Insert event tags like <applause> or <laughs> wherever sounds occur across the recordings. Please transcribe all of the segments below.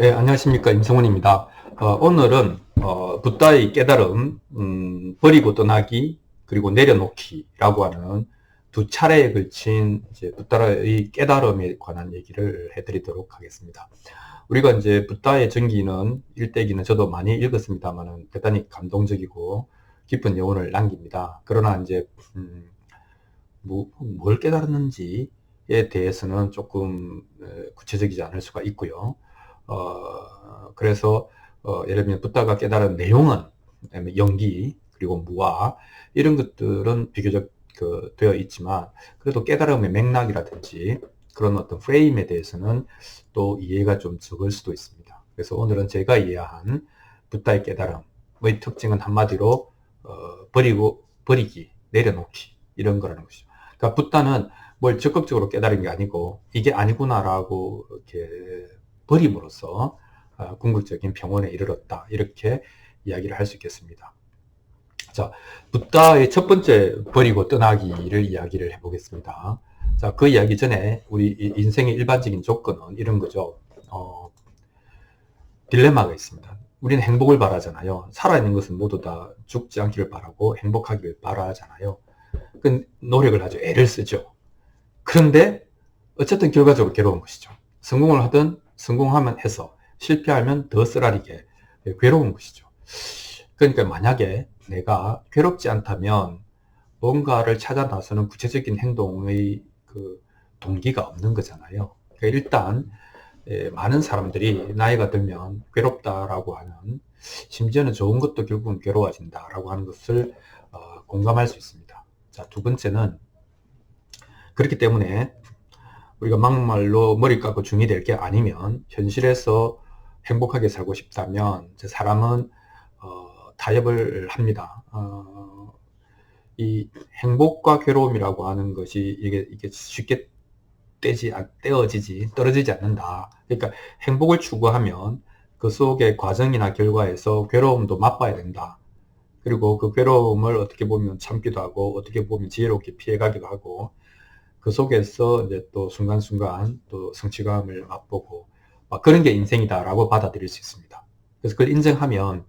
네, 안녕하십니까. 임성훈입니다. 어, 오늘은, 어, 붓다의 깨달음, 음, 버리고 떠나기, 그리고 내려놓기라고 하는 두 차례에 걸친 이제 붓다의 깨달음에 관한 얘기를 해드리도록 하겠습니다. 우리가 이제 붓다의 전기는, 일대기는 저도 많이 읽었습니다만은 대단히 감동적이고 깊은 여운을 남깁니다. 그러나 이제, 음, 뭐, 뭘 깨달았는지에 대해서는 조금 구체적이지 않을 수가 있고요. 어, 그래서 어, 예를 들면 붓다가 깨달은 내용은 연기 그리고 무화 이런 것들은 비교적 그 되어 있지만 그래도 깨달음의 맥락이라든지 그런 어떤 프레임에 대해서는 또 이해가 좀 적을 수도 있습니다. 그래서 오늘은 제가 이해한 붓다의 깨달음의 특징은 한마디로 어, 버리고 버리기 내려놓기 이런 거라는 것이죠. 그러니까 붓다는 뭘 적극적으로 깨달은 게 아니고 이게 아니구나라고 이렇게 버림으로써 어, 궁극적인 병원에 이르렀다. 이렇게 이야기를 할 수 있겠습니다. 자, 붓다의 첫 번째 버리고 떠나기를 이야기를 해보겠습니다. 자, 그 이야기 전에 우리 인생의 일반적인 조건은 이런 거죠. 어, 딜레마가 있습니다. 우리는 행복을 바라잖아요. 살아있는 것은 모두 다 죽지 않기를 바라고 행복하기를 바라잖아요. 그 노력을 하죠. 애를 쓰죠. 그런데 어쨌든 결과적으로 괴로운 것이죠. 성공을 하든 성공하면 해서 실패하면 더 쓰라리게 괴로운 것이죠. 그러니까 만약에 내가 괴롭지 않다면 뭔가를 찾아 나서는 구체적인 행동의 그 동기가 없는 거잖아요. 그러니까 일단 예, 많은 사람들이 나이가 들면 괴롭다라고 하는 심지어는 좋은 것도 결국은 괴로워진다라고 하는 것을 어, 공감할 수 있습니다. 자, 두 번째는 그렇기 때문에 우리가 막말로 머리 깎고 중이 될 게 아니면 현실에서 행복하게 살고 싶다면 사람은 어, 타협을 합니다. 어, 이 행복과 괴로움이라고 하는 것이 이게, 이게 쉽게 떼지, 떼어지지, 떨어지지 않는다. 그러니까 행복을 추구하면 그 속의 과정이나 결과에서 괴로움도 맛봐야 된다. 그리고 그 괴로움을 어떻게 보면 참기도 하고, 어떻게 보면 지혜롭게 피해가기도 하고, 그 속에서 이제 또 순간순간 또 성취감을 맛보고 막 그런 게 인생이다라고 받아들일 수 있습니다. 그래서 그걸 인정하면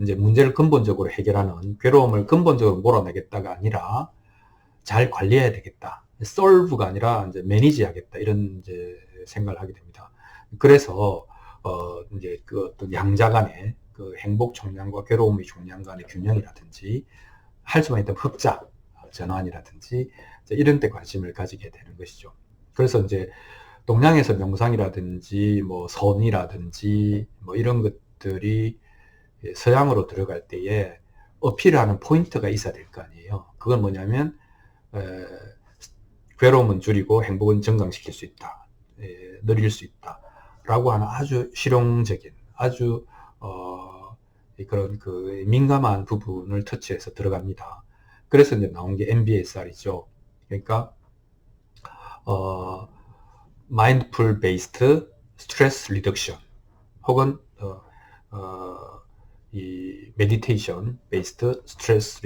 이제 문제를 근본적으로 해결하는 괴로움을 근본적으로 몰아내겠다가 아니라 잘 관리해야 되겠다. 솔브가 아니라 이제 매니지 하겠다. 이런 이제 생각을 하게 됩니다. 그래서 어 이제 그 어떤 양자 간의 그 행복 총량과 괴로움의 총량 간의 균형이라든지 할 수만 있던 흑자 전환이라든지 이런 데 관심을 가지게 되는 것이죠. 그래서 이제 동양에서 명상이라든지 뭐 선이라든지 뭐 이런 것들이 서양으로 들어갈 때에 어필하는 포인트가 있어야 될 거 아니에요. 그건 뭐냐면 에, 괴로움은 줄이고 행복은 증강시킬 수 있다. 에, 늘릴 수 있다. 라고 하는 아주 실용적인 아주 어, 그런 그 민감한 부분을 터치해서 들어갑니다. 그래서 이제 나온 게 MBSR이죠. 그러니까 어, mindful based stress 혹은 어, 어, 이 meditation based stress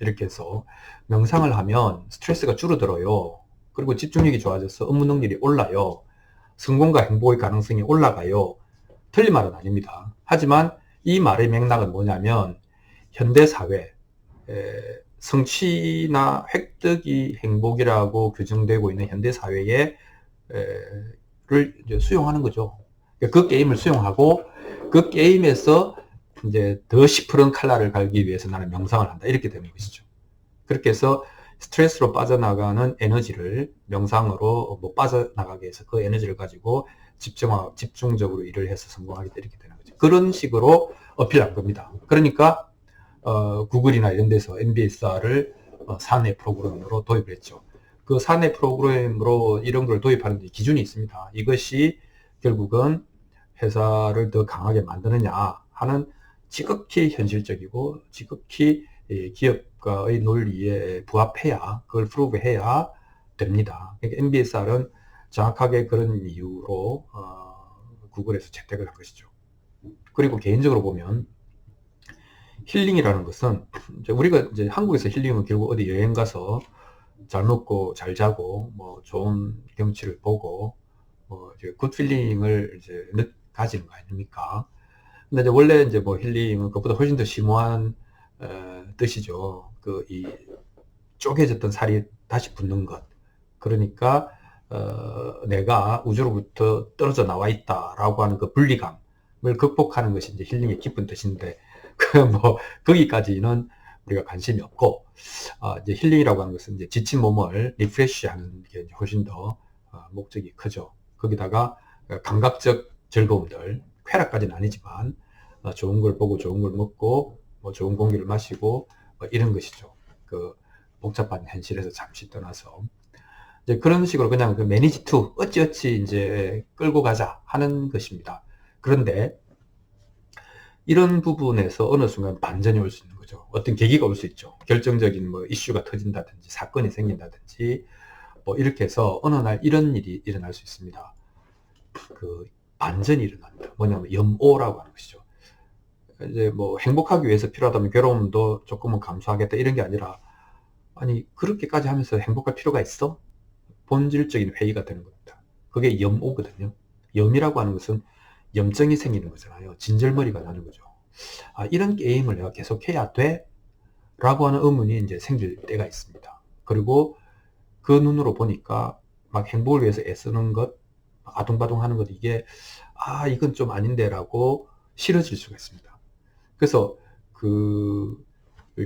이렇게 해서 명상을 하면 스트레스가 줄어들어요. 그리고 집중력이 좋아져서 업무 능률이 올라요. 성공과 행복의 가능성이 올라가요. 틀린 말은 아닙니다. 하지만 이 말의 맥락은 뭐냐면 현대 사회 성취나 획득이 행복이라고 규정되고 있는 현대 사회에 를 수용하는 거죠. 그 게임을 수용하고 그 게임에서 이제 더 시퍼런 칼날을 갈기 위해서 나는 명상을 한다. 이렇게 되는 것이죠. 그렇게 해서 스트레스로 빠져나가는 에너지를 명상으로 뭐 빠져나가게 해서 그 에너지를 가지고 집중, 집중적으로 일을 해서 성공하게 이렇게 되는 거죠. 그런 식으로 어필한 겁니다. 그러니까 어, 구글이나 이런 데서 MBSR을 어, 사내 프로그램으로 도입을 했죠. 그 사내 프로그램으로 이런 걸 도입하는 데 기준이 있습니다. 이것이 결국은 회사를 더 강하게 만드느냐 하는 지극히 현실적이고 지극히 기업가의 논리에 부합해야 그걸 프로브해야 됩니다. 그러니까 MBSR은 정확하게 그런 이유로 어, 구글에서 채택을 한 것이죠. 그리고 개인적으로 보면 힐링이라는 것은 우리가 이제 한국에서 힐링은 결국 어디 여행 가서 잘 먹고 잘 자고 뭐 좋은 경치를 보고 뭐 이제 굿 필링을 이제 가지는 거 아닙니까? 근데 이제 원래 이제 뭐 힐링은 그것보다 훨씬 더 심오한 어, 뜻이죠. 그 이 쪼개졌던 살이 다시 붙는 것. 그러니까 어, 내가 우주로부터 떨어져 나와 있다라고 하는 그 분리감을 극복하는 것이 이제 힐링의 깊은 뜻인데 그 뭐 거기까지는 우리가 관심이 없고 어, 이제 힐링이라고 하는 것은 이제 지친 몸을 리프레시하는 게 훨씬 더 어, 목적이 크죠. 거기다가 감각적 즐거움들 쾌락까지는 아니지만 어, 좋은 걸 보고 좋은 걸 먹고 뭐 좋은 공기를 마시고 뭐 이런 것이죠. 그 복잡한 현실에서 잠시 떠나서 이제 그런 식으로 그냥 그 매니지 투 어찌어찌 이제 끌고 가자 하는 것입니다. 그런데 이런 부분에서 어느 순간 반전이 올 수 있는 거죠. 어떤 계기가 올 수 있죠. 결정적인 뭐 이슈가 터진다든지 사건이 생긴다든지 뭐 이렇게 해서 어느 날 이런 일이 일어날 수 있습니다. 그 반전이 일어납니다. 뭐냐면 염오라고 하는 것이죠. 이제 뭐 행복하기 위해서 필요하다면 괴로움도 조금은 감수하겠다 이런 게 아니라 아니 그렇게까지 하면서 행복할 필요가 있어? 본질적인 회의가 되는 겁니다. 그게 염오거든요. 염이라고 하는 것은 염증이 생기는 거잖아요. 진절머리가 나는 거죠. 아, 이런 게임을 내가 계속 해야 돼? 라고 하는 의문이 이제 생길 때가 있습니다. 그리고 그 눈으로 보니까 막 행복을 위해서 애쓰는 것, 아둥바둥 하는 것, 이게, 아, 이건 좀 아닌데 라고 싫어질 수가 있습니다. 그래서 그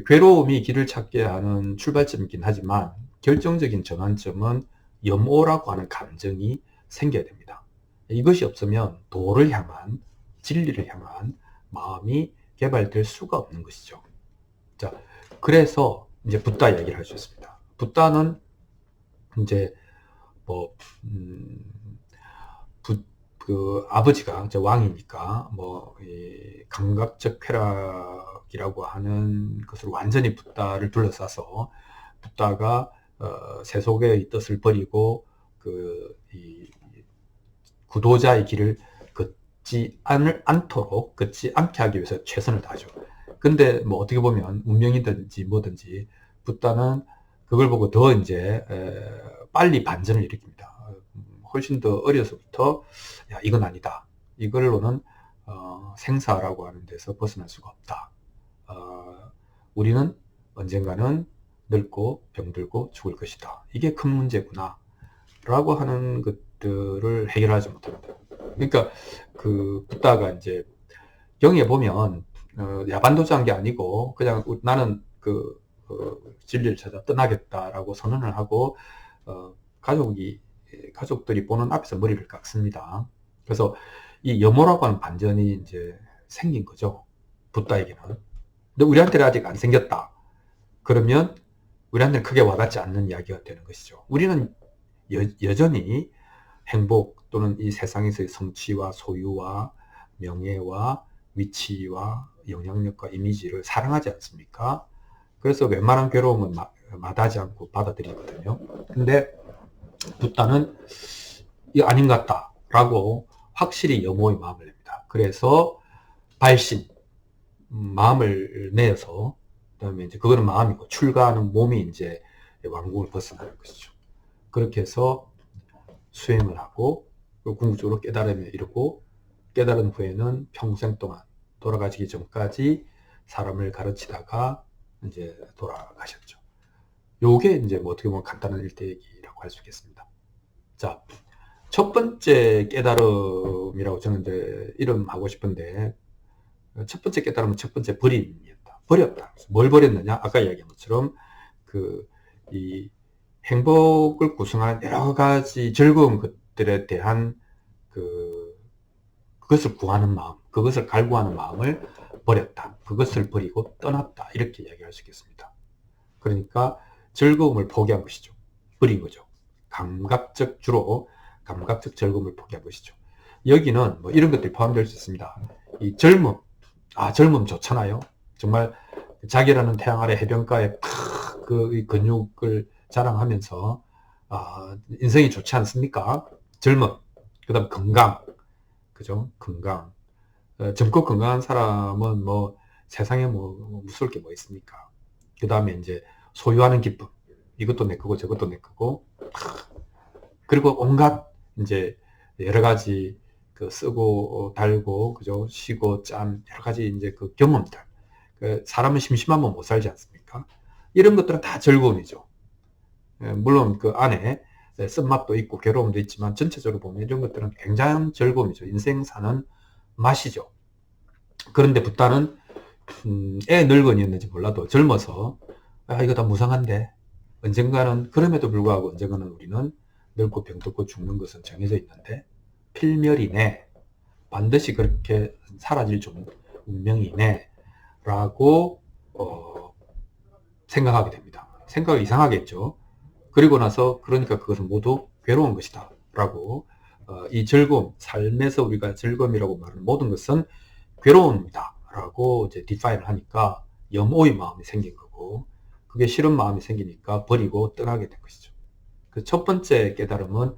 괴로움이 길을 찾게 하는 출발점이긴 하지만 결정적인 전환점은 염오라고 하는 감정이 생겨야 됩니다. 이것이 없으면 도를 향한 진리를 향한 마음이 개발될 수가 없는 것이죠. 자, 그래서 이제 붓다 이야기를 하셨습니다. 붓다는 이제 뭐 음, 붓, 그 아버지가 저 왕이니까 뭐 감각적 쾌락이라고 하는 것을 완전히 붓다를 둘러싸서 붓다가 어, 세속의 뜻을 버리고 그 이 구도자의 길을 걷지 않을 않도록 걷지 않게 하기 위해서 최선을 다하죠. 근데 뭐 어떻게 보면 운명이든지 뭐든지 붓다는 그걸 보고 더 이제 에, 빨리 반전을 일으킵니다. 훨씬 더 어려서부터 야 이건 아니다. 이걸로는 어, 생사라고 하는 데서 벗어날 수가 없다. 어, 우리는 언젠가는 늙고 병들고 죽을 것이다. 이게 큰 문제구나. 라고 하는 것 들을 해결하지 못합니다. 그러니까 그 붓다가 이제 경에 보면 어, 야반도주한 게 아니고 그냥 나는 그 어, 진리를 찾아 떠나겠다라고 선언을 하고 어, 가족이 가족들이 보는 앞에서 머리를 깎습니다. 그래서 이 염호라고 하는 반전이 이제 생긴 거죠. 붓다에게는. 근데 우리한테는 아직 안 생겼다. 그러면 우리한테는 크게 와닿지 않는 이야기가 되는 것이죠. 우리는 여, 전히 행복 또는 이 세상에서의 성취와 소유와 명예와 위치와 영향력과 이미지를 사랑하지 않습니까? 그래서 웬만한 괴로움은 마, 마다하지 않고 받아들이거든요. 근데 붓다는 이거 아닌 것 같다라고 확실히 염호의 마음을 냅니다. 그래서 발신, 음, 마음을 내서 그다음에 이제 그거는 마음이고 출가하는 몸이 이제 왕궁을 벗어나는 것이죠. 그렇게 해서 수행을 하고 궁극적으로 깨달음에 이르고 깨달은 후에는 평생 동안 돌아가시기 전까지 사람을 가르치다가 이제 돌아가셨죠. 요게 이제 뭐 어떻게 보면 간단한 일대기라고 할 수 있겠습니다. 자, 첫 번째 깨달음이라고 저는 이제 이름하고 싶은데 첫 번째 깨달음은 첫 번째 버림이었다. 버렸다. 뭘 버렸느냐? 아까 이야기한 것처럼 그 이 행복을 구성하는 여러 가지 즐거운 것들에 대한 그 그것을 구하는 마음, 그것을 갈구하는 마음을 버렸다. 그것을 버리고 떠났다. 이렇게 이야기할 수 있겠습니다. 그러니까 즐거움을 포기한 것이죠. 버린 거죠. 감각적 주로 감각적 즐거움을 포기한 것이죠. 여기는 뭐 이런 것들이 포함될 수 있습니다. 이 젊음, 아, 젊음 좋잖아요. 정말 자기라는 태양 아래 해변가에 팍그 근육을 자랑하면서 아, 인생이 좋지 않습니까? 젊음, 그 다음 건강, 그죠? 건강. 어, 젊고 건강한 사람은 뭐 세상에 뭐, 뭐 무서울 게 뭐 있습니까? 그 다음에 이제 소유하는 기쁨. 이것도 내 거고 저것도 내 거고. 그리고 온갖 이제 여러 가지 그 쓰고 달고 그죠 쉬고 짬 여러 가지 이제 그 경험들 그 사람은 심심하면 못 살지 않습니까? 이런 것들은 다 즐거움이죠. 예, 물론 그 안에 쓴맛도 있고 괴로움도 있지만 전체적으로 보면 이런 것들은 굉장한 즐거움이죠. 인생 사는 맛이죠. 그런데 붓다는 음, 애 늙은이였는지 몰라도 젊어서 아 이거 다 무상한데 언젠가는 그럼에도 불구하고 언젠가는 우리는 늙고 병들고 죽는 것은 정해져 있는데 필멸이네 반드시 그렇게 사라질 좀 운명이네 라고 어, 생각하게 됩니다. 생각이 이상하겠죠. 그리고 나서 그러니까 그것은 모두 괴로운 것이다 라고 어, 이 즐거움 삶에서 우리가 즐거움이라고 말하는 모든 것은 괴로움이다 라고 이제 디파인을 하니까 염오의 마음이 생긴 거고 그게 싫은 마음이 생기니까 버리고 떠나게 된 것이죠. 그 첫 번째 깨달음은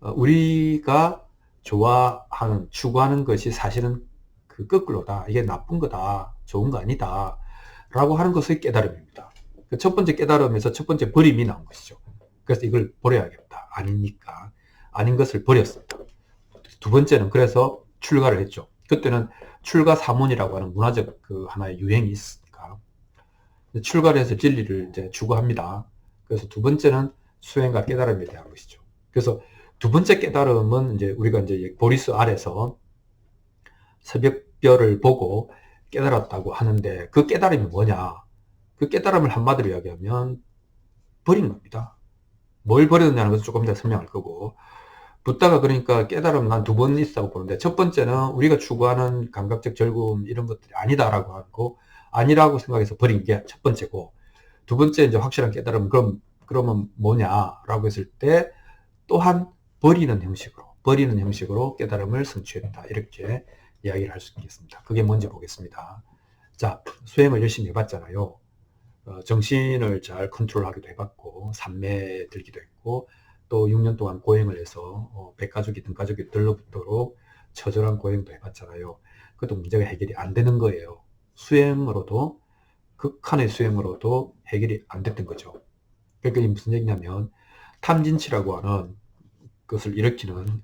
어, 우리가 좋아하는 추구하는 것이 사실은 그 거꾸로다. 이게 나쁜 거다. 좋은 거 아니다. 라고 하는 것의 깨달음입니다. 그 첫 번째 깨달음에서 첫 번째 버림이 나온 것이죠. 그래서 이걸 버려야겠다. 아니니까. 아닌 것을 버렸습니다. 두 번째는 그래서 출가를 했죠. 그때는 출가 사문이라고 하는 문화적 그 하나의 유행이 있으니까 출가를 해서 진리를 이제 추구합니다. 그래서 두 번째는 수행과 깨달음에 대한 것이죠. 그래서 두 번째 깨달음은 이제 우리가 이제 보리스 아래서 새벽별을 보고 깨달았다고 하는데 그 깨달음이 뭐냐? 그 깨달음을 한마디로 이야기하면 버린 겁니다. 뭘 버렸냐는 것을 조금 더 설명할 거고 붓다가 그러니까 깨달음 난 두 번 있다고 보는데 첫 번째는 우리가 추구하는 감각적 즐거움 이런 것들이 아니다라고 하고 아니라고 생각해서 버린 게 첫 번째고 두 번째 이제 확실한 깨달음 그럼 그러면 뭐냐라고 했을 때 또한 버리는 형식으로 버리는 형식으로 깨달음을 성취했다 이렇게 이야기를 할 수 있겠습니다. 그게 뭔지 보겠습니다. 자 수행을 열심히 해봤잖아요. 어, 정신을 잘 컨트롤하기도 해봤고 산매 들기도 했고 또 6년 동안 고행을 해서 어, 백가족이 등가족이 들러붙도록 처절한 고행도 해봤잖아요. 그것도 문제가 해결이 안 되는 거예요. 수행으로도 극한의 수행으로도 해결이 안 됐던 거죠. 그러니까 무슨 얘기냐면 탐진치라고 하는 것을 일으키는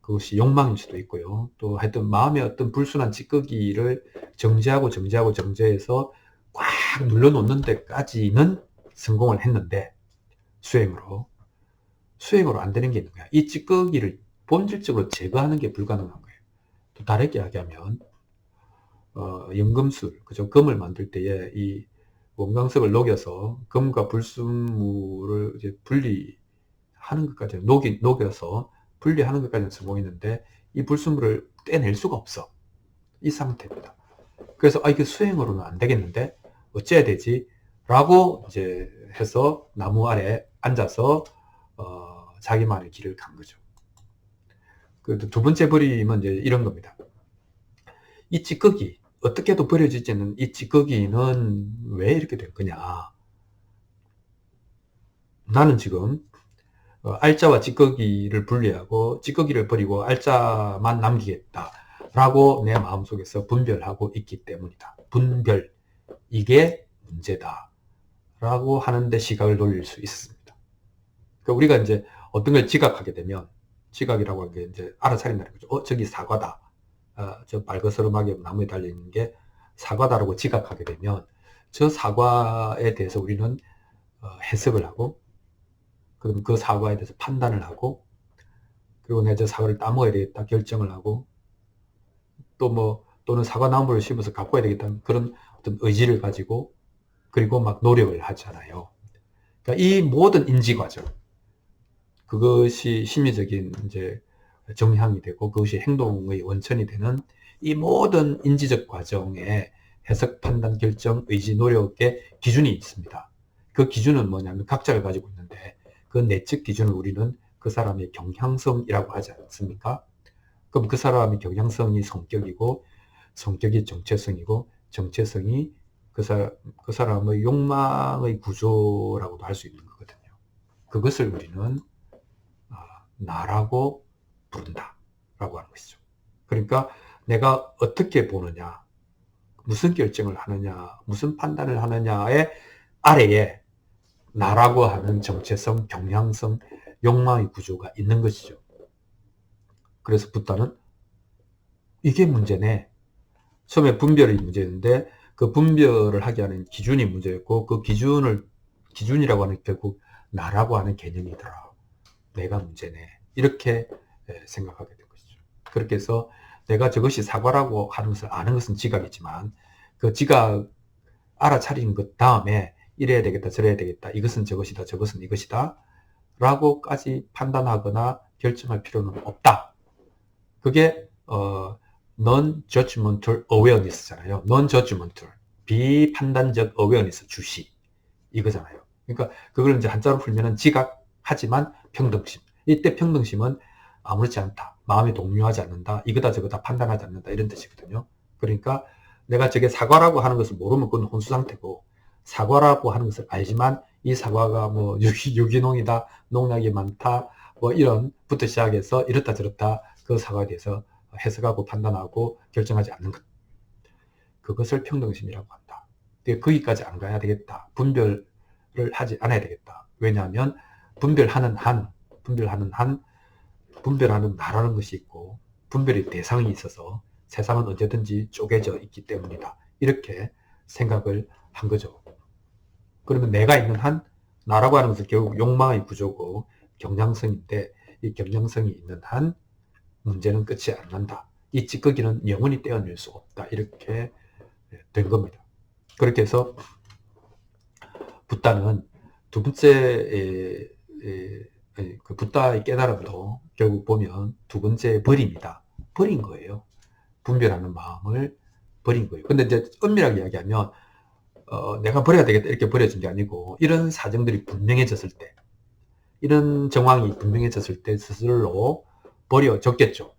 그것이 욕망일 수도 있고요. 또 하여튼 마음의 어떤 불순한 찌꺼기를 정지하고 정지하고 정지해서 꽉 눌러놓는 데까지는 성공을 했는데 수행으로 수행으로 안 되는 게 있는 거야. 이 찌꺼기를 본질적으로 제거하는 게 불가능한 거예요. 또 다르게 이야기하면 어, 연금술, 그죠? 금을 만들 때에 이 원광석을 녹여서 금과 불순물을 이제 분리하는 것까지 녹이, 녹여서 분리하는 것까지는 성공했는데 이 불순물을 떼낼 수가 없어. 이 상태입니다. 그래서 아 이게 수행으로는 안 되겠는데 어째야 되지? 라고 이제 해서 나무 아래 앉아서 어, 자기만의 길을 간 거죠. 그 두 번째 버림은 이제 이런 겁니다. 이 찌꺼기 어떻게도 버려지지 않는 이 찌꺼기는 왜 이렇게 된 거냐? 나는 지금 어, 알짜와 찌꺼기를 분리하고 찌꺼기를 버리고 알짜만 남기겠다. 라고 내 마음속에서 분별하고 있기 때문이다. 분별. 이게 문제다. 라고 하는데 시각을 돌릴 수 있습니다. 그러니까 우리가 이제 어떤 걸 지각하게 되면, 지각이라고 하는 게 이제 알아차린다는 거죠. 어, 저기 사과다. 어, 저 빨거스름하게 나무에 달려있는 게 사과다라고 지각하게 되면, 저 사과에 대해서 우리는 어, 해석을 하고, 그럼 그 사과에 대해서 판단을 하고, 그리고 내가 저 사과를 따먹어야 되겠다 결정을 하고, 또 뭐, 또는 사과 나무를 심어서 갖고 와야 되겠다 그런 어떤 의지를 가지고, 그리고 막 노력을 하잖아요. 그러니까 이 모든 인지 과정, 그것이 심리적인 이제 정향이 되고 그것이 행동의 원천이 되는 이 모든 인지적 과정에 해석, 판단, 결정, 의지, 노력의 기준이 있습니다. 그 기준은 뭐냐면 각자가 가지고 있는데 그 내적 기준을 우리는 그 사람의 경향성이라고 하지 않습니까? 그럼 그 사람의 경향성이 성격이고 성격이 정체성이고 정체성이 그, 사, 그 사람의 욕망의 구조라고도 할 수 있는 거거든요. 그것을 우리는 어, 나라고 부른다. 라고 하는 것이죠. 그러니까 내가 어떻게 보느냐, 무슨 결정을 하느냐, 무슨 판단을 하느냐의 아래에 나라고 하는 정체성, 경향성, 욕망의 구조가 있는 것이죠. 그래서 부다는 이게 문제네. 처음에 분별이 문제였는데 그 분별을 하게 하는 기준이 문제였고 그 기준을 기준이라고 하는 결국 나라고 하는 개념이더라. 내가 문제네. 이렇게 예, 생각하게 된 것이죠. 그렇게 해서 내가 저것이 사과라고 하는 것을 아는 것은 지각이지만 그 지각 알아차린 것 다음에 이래야 되겠다 저래야 되겠다 이것은 저것이다 저것은 이것이다 라고까지 판단하거나 결정할 필요는 없다. 그게 어, non-judgmental awareness잖아요. non-judgmental 비판단적 awareness 주시 이거잖아요. 그러니까 그걸 이제 한자로 풀면은 지각 하지만 평등심. 이때 평등심은 아무렇지 않다. 마음이 동요하지 않는다. 이거다 저거다 판단하지 않는다. 이런 뜻이거든요. 그러니까 내가 저게 사과라고 하는 것을 모르면 그건 혼수 상태고 사과라고 하는 것을 알지만 이 사과가 뭐 <laughs> 유기, 유기농이다. 농약이 많다. 뭐 이런 부터 시작해서 이렇다 저렇다 그 사과에 대해서 해석하고 판단하고 결정하지 않는 것. 그것을 평등심이라고 한다. 거기까지 안 가야 되겠다. 분별을 하지 않아야 되겠다. 왜냐하면 분별하는 한, 분별하는 한, 분별하는 나라는 것이 있고 분별의 대상이 있어서 세상은 언제든지 쪼개져 있기 때문이다. 이렇게 생각을 한 거죠. 그러면 내가 있는 한 나라고 하는 것은 결국 욕망의 구조고 경향성인데 이 경향성이 있는 한 문제는 끝이 안 난다. 이 찌꺼기는 영원히 떼어낼 수 없다. 이렇게 된 겁니다. 그렇게 해서 붓다는 두 번째 그 붓다의 깨달음도 결국 보면 두 번째 버립니다. 버린 거예요. 분별하는 마음을 버린 거예요. 근데 이제 엄밀하게 이야기하면 어, 내가 버려야 되겠다 이렇게 버려진 게 아니고 이런 사정들이 분명해졌을 때 이런 정황이 분명해졌을 때 스스로 버려졌겠죠.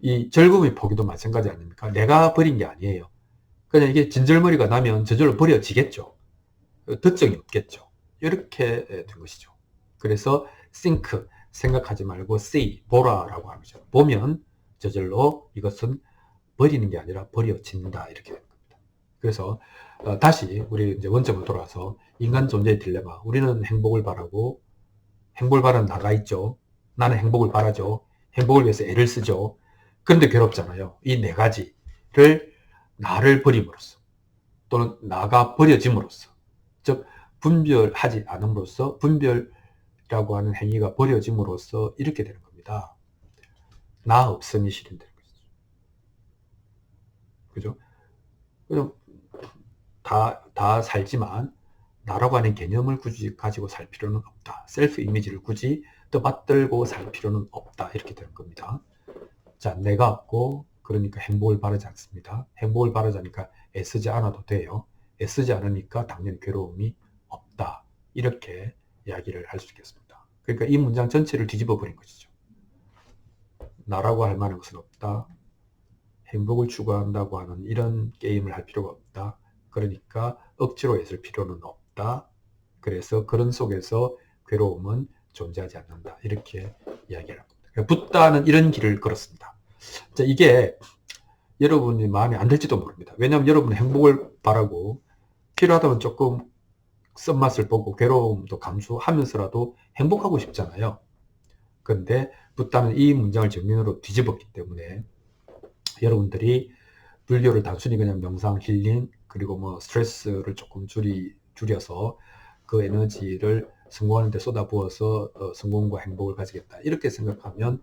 이 절금의 포기도 마찬가지 아닙니까? 내가 버린 게 아니에요. 그냥 이게 진절머리가 나면 저절로 버려지겠죠. 득정이 없겠죠. 이렇게 된 것이죠. 그래서 think, 생각하지 말고 see, 보라라고 하죠. 보면 저절로 이것은 버리는 게 아니라 버려진다. 이렇게 되는 겁니다. 그래서 어, 다시 우리 이제 원점으로 돌아와서 인간 존재의 딜레마. 우리는 행복을 바라고 행복을 바라는 나가 있죠. 나는 행복을 바라죠. 행복을 위해서 애를 쓰죠. 그런데 괴롭잖아요. 이 네 가지를 나를 버림으로써 또는 나가 버려짐으로써 즉 분별하지 않음으로써 분별이라고 하는 행위가 버려짐으로써 이렇게 되는 겁니다. 나 없음이 실현되는 거죠. 그죠? 다, 다 살지만 나라고 하는 개념을 굳이 가지고 살 필요는 없다. 셀프 이미지를 굳이 떠받들고 살 필요는 없다. 이렇게 되는 겁니다. 자, 내가 없고 그러니까 행복을 바라지 않습니다. 행복을 바라자니까 애쓰지 않아도 돼요. 애쓰지 않으니까 당연히 괴로움이 없다. 이렇게 이야기를 할 수 있겠습니다. 그러니까 이 문장 전체를 뒤집어 버린 것이죠. 나라고 할 만한 것은 없다. 행복을 추구한다고 하는 이런 게임을 할 필요가 없다. 그러니까 억지로 애쓸 필요는 없다. 그래서 그런 속에서 괴로움은 존재하지 않는다. 이렇게 이야기를 합니다. 그러니까 붓다는 이런 길을 걸었습니다. 자, 이게 여러분이 마음에 안 들지도 모릅니다. 왜냐하면 여러분은 행복을 바라고 필요하다면 조금 쓴맛을 보고 괴로움도 감수하면서라도 행복하고 싶잖아요. 그런데 붓다는 이 문장을 정면으로 뒤집었기 때문에 여러분들이 불교를 단순히 그냥 명상, 힐링, 그리고 뭐 스트레스를 조금 줄이, 줄여서 그 에너지를 성공하는 데 쏟아부어서 어, 성공과 행복을 가지겠다. 이렇게 생각하면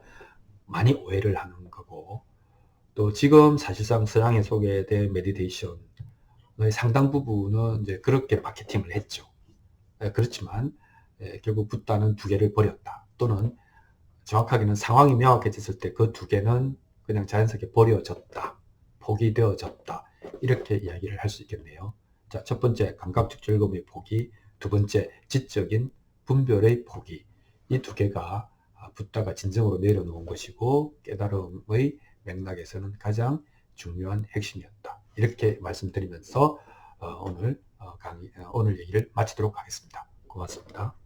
많이 오해를 하는 거고 또 지금 사실상 서양에 소개된 메디테이션의 상당 부분은 이제 그렇게 마케팅을 했죠. 예, 그렇지만 예, 결국 붓다는 두 개를 버렸다. 또는 정확하게는 상황이 명확해졌을 때 그 두 개는 그냥 자연스럽게 버려졌다. 포기되어졌다. 이렇게 이야기를 할 수 있겠네요. 자, 첫 번째 감각적 즐거움의 포기, 두 번째 지적인 분별의 포기. 이 두 개가 붓다가 진정으로 내려놓은 것이고 깨달음의 맥락에서는 가장 중요한 핵심이었다. 이렇게 말씀드리면서 어, 오늘 어, 강의, 어, 오늘 얘기를 마치도록 하겠습니다. 고맙습니다.